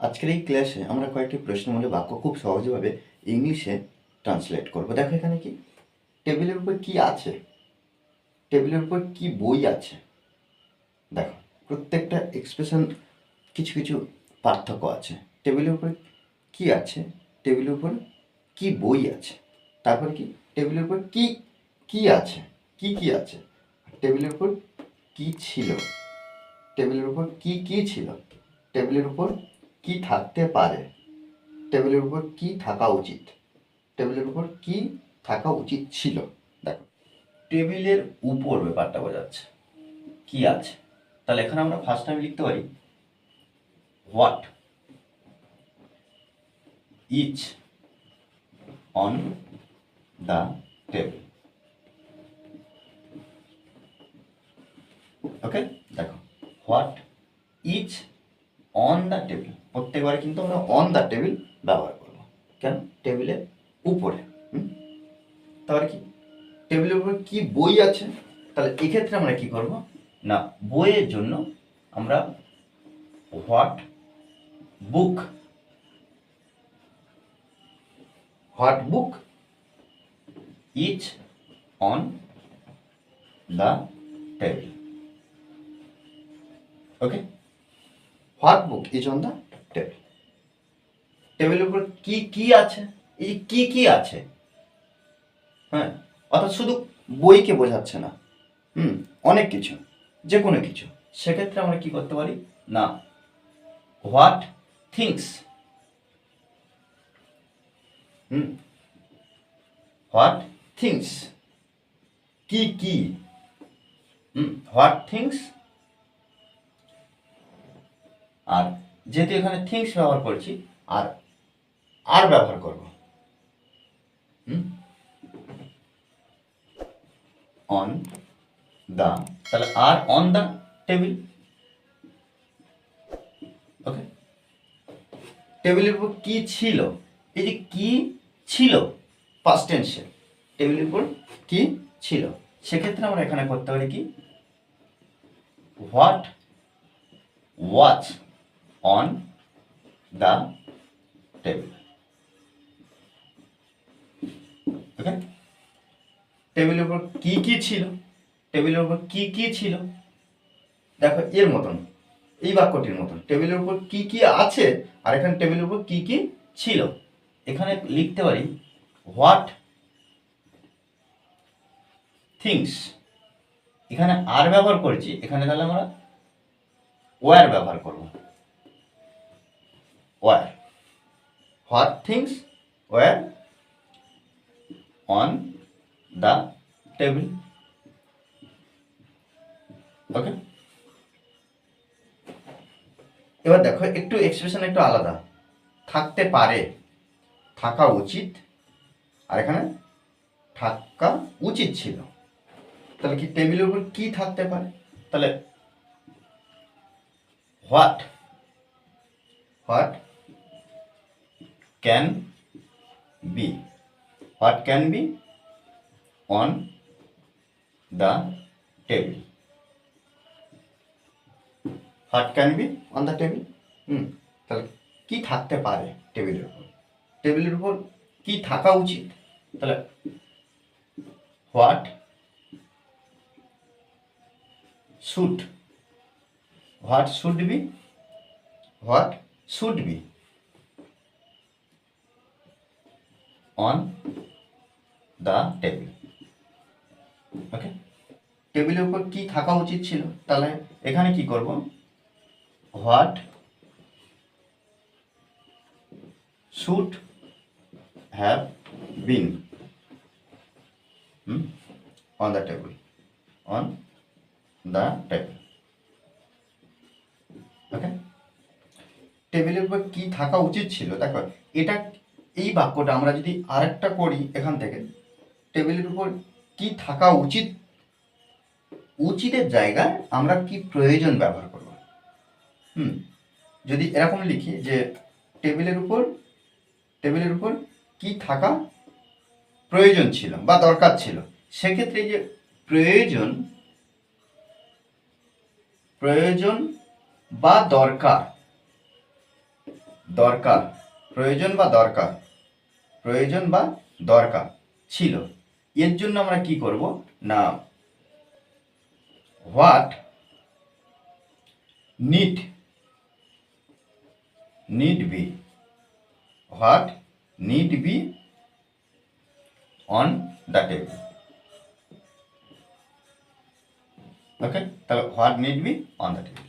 আজকের এই ক্লাসে আমরা কয়েকটি প্রশ্নমূলক বাক্য খুব সহজভাবে ইংলিশে ট্রান্সলেট করব। দেখো এখানে কি? টেবিলের উপর কি আছে? টেবিলের উপর কি বই আছে? দেখো, প্রত্যেকটা এক্সপ্রেশন কিছু কিছু পার্থক্য আছে। টেবিলের উপর কি আছে? টেবিলের উপর কি বই আছে? তারপর কি? টেবিলের উপর কি কি আছে? কি কি আছে? টেবিলের উপর কি ছিল? টেবিলের উপর কি কি ছিল? টেবিলের উপর কি থাকতে পারে? টেবিলের উপর কি থাকা উচিত? টেবিলের উপর কি থাকা উচিত ছিল? দেখো টেবিলের উপর ব্যাপারটা বোঝাচ্ছে। কি আছে? তাহলে এখানে আমরা ফার্স্ট টাইম লিখতে পারি what is on the table okay দেখো what is on the table প্রত্যেকবারে কিন্তু আমরা অন দ্য টেবিল ব্যবহার করব। কেন? টেবিলের উপরে? তাহলে কি? টেবিলের উপরে কি বই আছে? তাহলে এক্ষেত্রে আমরা কি করব? না, বইয়ের জন্য আমরা what book what book is on the table okay what book is on the table টেবিলের উপর কি কি আছে? এই কি কি আছে? হ্যাঁ অর্থাৎ শুধু বইকে বোঝাচ্ছে না। হুম, অনেক কিছু যে কোনো কিছু। সেক্ষেত্রে আমরা কি করতে পারি? না। What things hmm what things কি কি? হুম হোয়াট থিংস আর যেহেতু এখানে থিংস ব্যবহার করছি, আর আর ব্যবহার করব। অন দা তাহলে আর অন দা টেবিল ওকে টেবিলের উপর কি ছিল? এই যে কি ছিল? পাস্ট টেন্সে টেবিলের উপর কি ছিল? সেক্ষেত্রে আমরা এখানে করতে পারি কি? What watch on the table okay টেবিলের উপর কি কি ছিল? টেবিলের উপর কি কি ছিল? দেখো, এর মতন, এই বাক্যটির মতন। টেবিলের উপর কি কি আছে? আর এখানে টেবিলের উপর কি কি ছিল? এখানে লিখতে পারি হোয়াট থিংস এখানে আর ব্যবহার করেছি, এখানে তাহলে আমরা ওয়ার ব্যবহার করব। Were what things were on the table okay এবার দেখো, একটু এক্সপ্রেশন একটু আলাদা। থাকতে পারে, থাকা উচিত, আর এখানে থাকা উচিত ছিল। তাহলে কি টেবিলের উপর কি থাকতে পারে? তাহলে what what can be what can be on the table what can be on the table hmm তাহলে কি থাকতে পারে টেবিলের উপর? টেবিলের উপর কি থাকা উচিত? তাহলে what should what should be what should be on the table okay টেবিলের উপর কি থাকা উচিত ছিল? তাহলে এখানে কি করব? What should have been on the table on the table okay টেবিলের উপর কি থাকা উচিত ছিল? দেখো, এটা এই বাক্যটা আমরা যদি আরেকটা করি এখান থেকে, টেবিলের উপর কি থাকা উচিত? উচিতের জায়গায় আমরা কি প্রয়োজন ব্যবহার করব? হুম, যদি এরকম লিখি যে টেবিলের উপর টেবিলের উপর কি থাকা প্রয়োজন ছিল বা দরকার ছিল, সেক্ষেত্রে যে প্রয়োজন প্রয়োজন বা দরকার দরকার, প্রয়োজন বা দরকার প্রয়োজন বা দরকার ছিল। এর জন্য আমরা কি করব? না what need need be what need be on the table okay তাহলে what need be on the table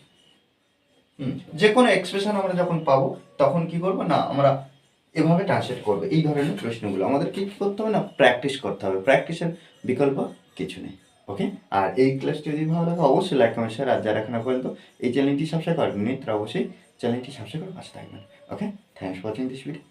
যে কোনো এক্সপ্রেশন আমরা যখন পাবো, তখন কি করব? না, আমরা এভাবে ট্রান্সলেট করবে। এই ধরনের প্রশ্নগুলো আমাদেরকে কী করতে হবে না? প্র্যাকটিস করতে হবে। প্র্যাকটিসের বিকল্প কিছু নেই। ওকে আর এই ক্লাসটি যদি ভালো লাগে, অবশ্যই লাইক কমেন্ট শেয়ার আর যারা এখনও পর্যন্ত এই চ্যানেলটি সাবস্ক্রাইব করেন তারা অবশ্যই চ্যানেলটি সাবস্ক্রাইব করে পাশে থাকবেন। Okay thanks for watching this video